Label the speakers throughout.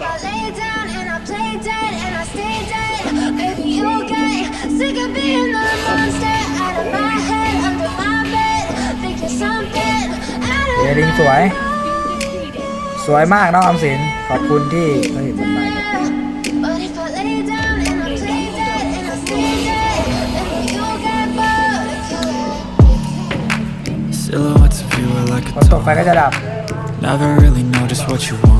Speaker 1: if I lay down and I play dead and I stay dead, maybe you'll get sick of being the monster out of my head, under my bed, thinking something out
Speaker 2: เอ
Speaker 1: of
Speaker 2: ลิงสวย
Speaker 1: my
Speaker 2: สวยมากน้องออมสิน ขอบคุณที่เฮ้ยมันไม่ครับ
Speaker 1: But if I lay down and I play dead and I stay dead, maybe you'll get bored of killing.
Speaker 3: Silhouettes of you are like
Speaker 2: ฝ
Speaker 3: a
Speaker 2: นตกไฟก็จะ
Speaker 3: taunt
Speaker 2: ดับ
Speaker 3: Never really know just what you want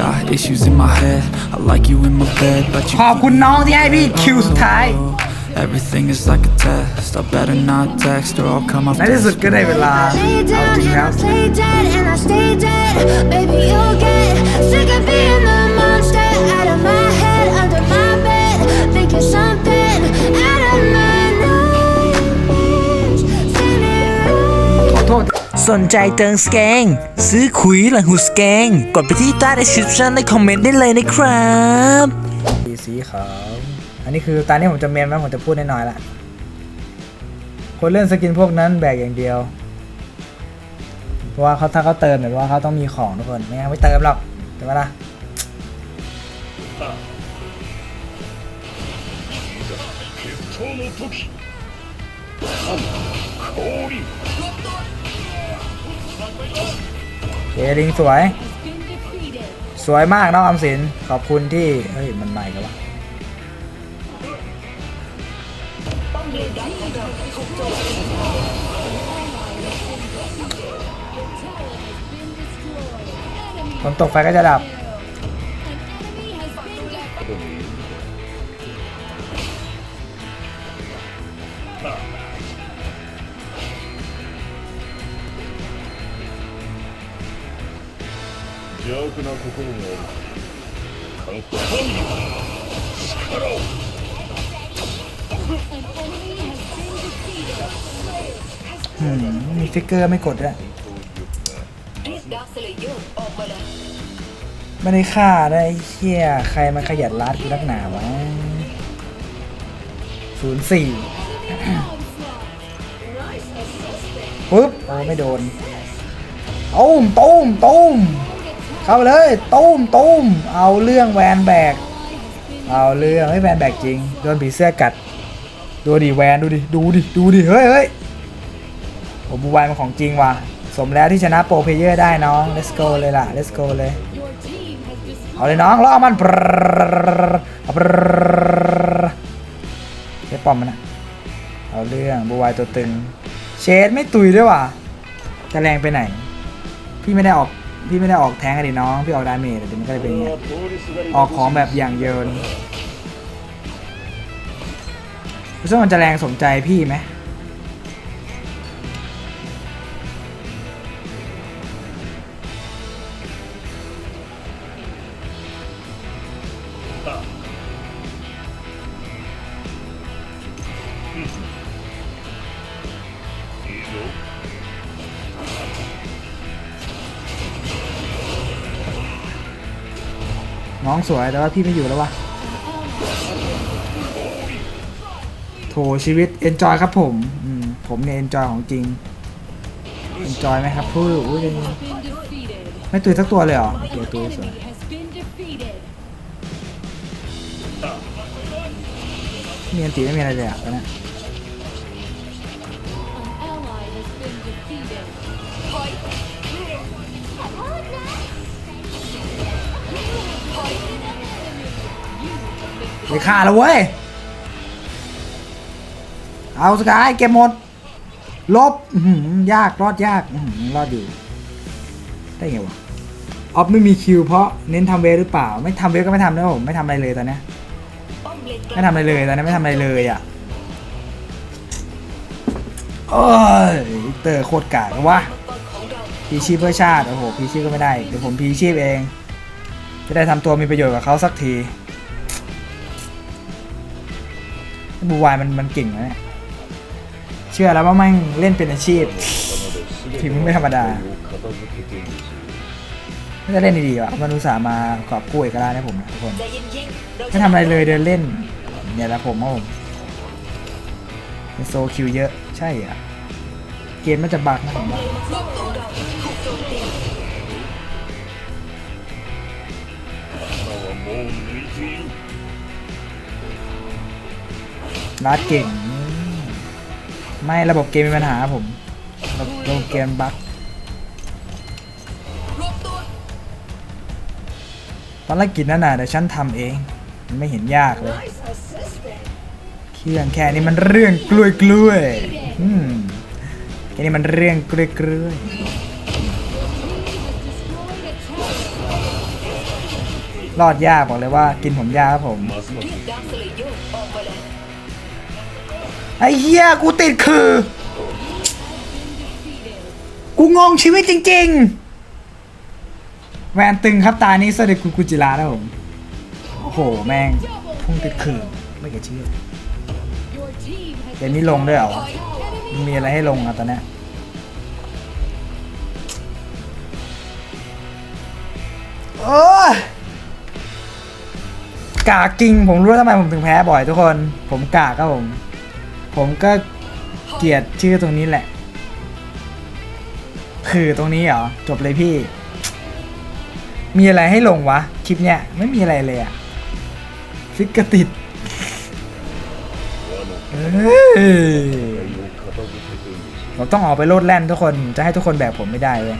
Speaker 3: got issues in my head I like you in my bed but you
Speaker 2: ขอบคุณน้องที่ให้พี่คิวสุดท้าย
Speaker 3: Everything is like a test I better not text or I'll come off
Speaker 2: ในที่สุดก็ได้เวลา
Speaker 1: Lay
Speaker 2: เอา
Speaker 1: down
Speaker 2: จริง
Speaker 1: and
Speaker 2: แล้ว
Speaker 1: I play dead and I stay dead. Baby, you'll get sick of being the
Speaker 4: สนใจเติงสแกง ซื้อคุยหลังหูสแกง กดไปที่ใต้ description ในคอมเมนต์ได้เลยนะครับ
Speaker 2: สีสีขาวอันนี้คือตอนนี้ผมจะเมมแล้วผมจะพูดน้อยๆละคนเล่นสกินพวกนั้นแบกอย่างเดียว เพราะว่าเขาถ้าเขาเติมเนี่ยเพราะว่าเขาต้องมีของทุกคนไม่งั้นไม่เติมหรอกใช่ไหมล่ะ เอลิงสวย สวยมากน้องออมสิน ขอบคุณที่ เฮ้ย มันใหม่กันวะฝนตกไฟก็จะดับ
Speaker 5: 邪悪な心があるか力を
Speaker 2: อืมมีฟิกเกอร์ไม่กดด้วยไม่ได้ฆ่าได้ไอ้เชี่ยใครมาขยันรัดกูนักหนาวะศูนย์สี่ ปุ๊บโอ้ไม่โดนตุ้มตุ้มตุ้ม เข้าไปเลยตุ้มตุ้มเอาเรื่องแวนแบก เอาเรื่องให้แวนแบกจริงโดนผีเสื้อกัด ดูดิแวนดูดิดูดิดูดิเฮ้ยเฮ้ยโอ้บูวายมันของจริงว่ะสมแล้วที่ชนะโปรเพเยอร์ได้น้อง let's go เลยล่ะ let's go เลย เอาเลยน้องล่อมันเชฟปอมมันนะเอาเรื่องบูวายตัวตึง เชดไม่ตุยด้วยว่ะจะแรงไปไหน พี่ไม่ได้ออก พี่ไม่ได้ออกแทงอะดิน้อง พี่ออกดาเมจแต่มันก็เลยเป็นอย่างเงี้ยออกของแบบอย่างเยินรู้สึกมันจะแรงสมใจพี่ไหม น้องสวยแต่ว่าพี่ไม่อยู่แล้ววะโถชีวิตเอนจอยครับผมอืมผมเนี่ยเอนจอยของจริงเอนจอยไหมครับพูดอุ้ยไม่ตุยสักตัวเลยเหรอโอเคตุยสวยมีอันตีไม่มีอะไรเลยอะนเไปฆ่าแล้วเว้ย เอาสกายเก็บหมด ลบยากรอดยากรอดอยู่ ได้ไงวะออฟไม่มีคิวเพราะเน้นทำเวฟหรือเปล่า ไม่ทำเวฟก็ไม่ทำนะผมไม่ทำอะไรเลยตอนนี้ไม่ทำอะไรเลยตอนนี้ไม่ทำอะไรเลยอะโอ้ยเตอร์โคตรกากวะพีชีพเพื่อชาติโอ้โหพีชีพก็ไม่ได้เดี๋ยวผมพีชีพเอง จะได้ทำตัวมีประโยชน์กับเขาสักที บูวายมันมันเก่งนะเนี่ยเชื่อแล้วว่าแม่งเล่นเป็นอาชีพ ถึงไม่ธรรมดา
Speaker 5: 片付けている
Speaker 2: ไม่ได้เล่นดีๆวะมันอุตส่าห์มากอบกู้เอกราชให้ผมนะทุกคนไม่ทำอะไรเลยเดินเล่น เนี่ยแหละผมครับผมเป็นโซคิวเยอะใช่อ่ะ เกมมันจะบักนะผมว่า
Speaker 5: 今はもう ลา
Speaker 2: ดเก่ง ไม่ระบบเกมมีปัญหาผม ระบบเกมบั๊กภารกิจนั่นน่ะเดี๋ยวฉันทำเอง มันไม่เห็นยากเลย เครื่องแค่นี้มันเรื่องกล้วยกล้วยแค่นี้มันเรื่องกล้วยกล้วยรอดยากบอกเลยว่ากินผมยากครับผม ไอ้เหี้ยกูติดคือ กูงงชีวิตจริง ๆ แวนตึงครับตานี้สวัสดีคุณกุจิระนะผม โอ้โห แม่งพุ่งติดคือไม่เกี่เชื่อเกมนี้ลงด้วยเหรอวะมีอะไรให้ลงอะตอนเนี้ยโอ้กากจริงผมรู้ทำไมผมถึงแพ้บ่อยทุกคน ผมกากครับผม ผมก็เกลียดชื่อตรงนี้แหละ คือตรงนี้เหรอ จบเลยพี่ มีอะไรให้ลงวะ คลิปเนี้ยไม่มีอะไรเลยอะฟิกกติดเราต้องออกไปโลดแล่นทุกคนจะให้ทุกคนแบบผมไม่ได้เลย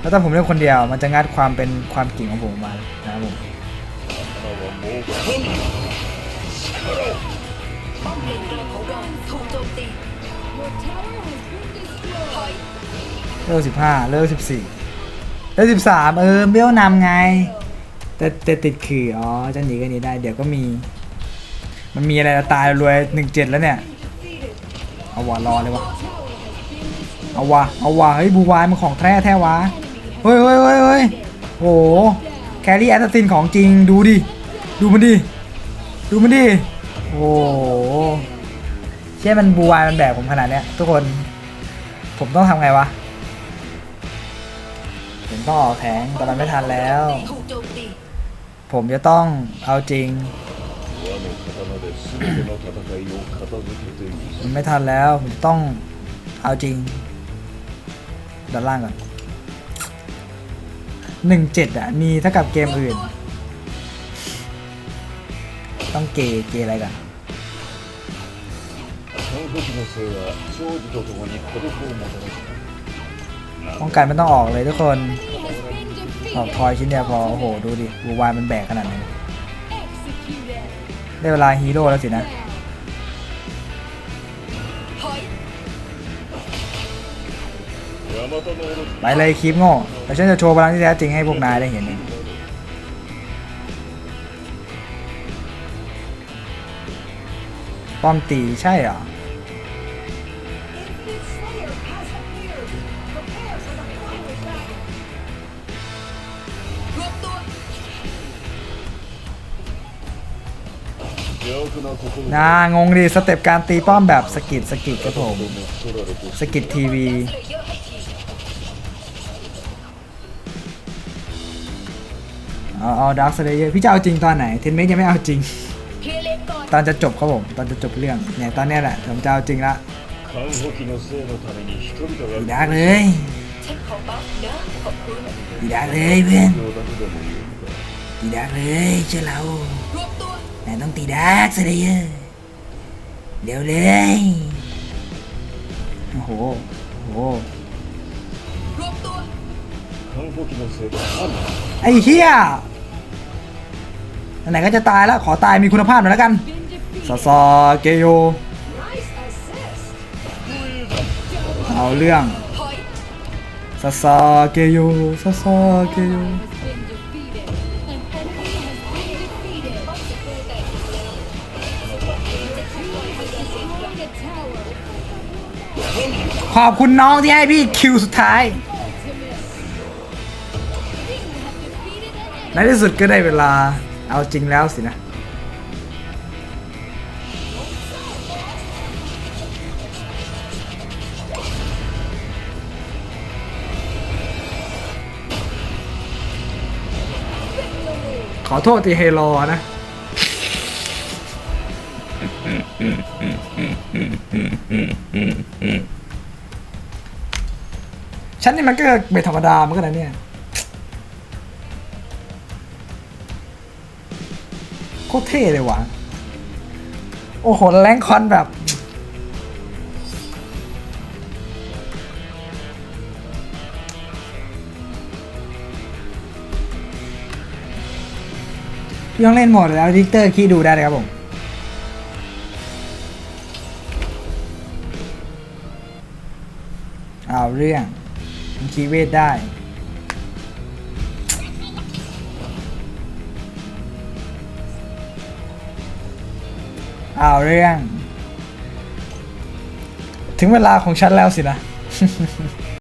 Speaker 2: แล้วถ้าผมเล่นคนเดียวมันจะงัดความเป็นความเก่งของผมมานะครับผม เลเยอร์กสิบห้าเลิกสิบสี่เลิกสิบสามเออเบี้ยวนำไง แต่แต่ติดขื่ออ๋อจะหนีกันนี้ได้ เดี๋ยวก็มี มันมีอะไรตายรวยหนึ่งเจ็ดแล้วเนี่ย เอาวะรอเลยวะเอาวะเอาวะเฮ้ยบูวายมันของแท้แท้วะเฮ้ยเฮ้ยเฮ้ยเฮ้ยโอ้โหแครี่แอสตินของจริงดูดิ ดูมันดิ ดูมันดิ โอ้โหเช่มันบูวายมันแบกผมขนาดเนี้ยทุกคน ผมต้องทำไงวะ ผมต้องออกแทงแต่มันไม่ทันแล้ว ผมจะต้องเอาจริง
Speaker 5: 和の刀で全ての戦いを片付けている
Speaker 2: มันไม่ทันแล้ว ผมต้องเอาจริงด้านล่างก่อนหนึ่งเจ็ดอ่ะ มีเท่ากับเกมอื่น ต้องเกย์เกย์อะไรกัน
Speaker 5: その時のせいは長寿とともに孤独をもたらした
Speaker 2: ป้องกันไม่ต้องออกเลยทุกคนออกพลอยชิ้นเดียวพอ โอ้โห ดูดิบูวายมันแบกขนาดไหนได้เวลาฮีโร่แล้วสินะ
Speaker 5: ヤマタノオロチ
Speaker 2: ไปเลยคลิปโง่แต่ฉันจะโชว์พลังที่แท้จริงให้พวกนายได้เห็นเองป้อมตีใช่เหรอ นางงดีสเต็ปการตีป้อมแบบสกิดสกิดครับผมสกิดทีวีเอาดาร์คสเลเยอร์พี่จะเอาจริงตอนไหนเทนเมกยังไม่เอาจริง ตอนจะจบครับผมตอนจะจบเรื่องเนี่ยตอนนี้แหละผมจะเอาจริงละดาร์กเลย ติดไดักเลยเพื่อนตีดักเลยเชื่อเรานายต้องตีดักซะเลยเดี๋ยวเลยโอ้โหโอ้โหไอ้เหี้ยไหนก็จะตายแล้วขอตายมีคุณภาพหน่อยแล้วกันซาซาเกโยเอาเรื่องาซาเกโยซาซาเกโยขอบคุณน้องที่ให้พี่คิวสุดท้าย ในที่สุดก็ได้เวลา เอาจริงแล้วสินะ ขอโทษทีเฮโลนะฉันนี่มันก็ไม่ธรรมดาเหมือนกันนะเนี่ยโคตรเท่เลยว่ะ โอ้โห แรงคอนแบบ พี่ต้องเล่นโหมดแล้วดิกเตอร์คีดูได้เลยครับผมเอาเรื่องมันคีเวทได้เอาเรื่อง ถึงเวลาของฉันแล้วสินะ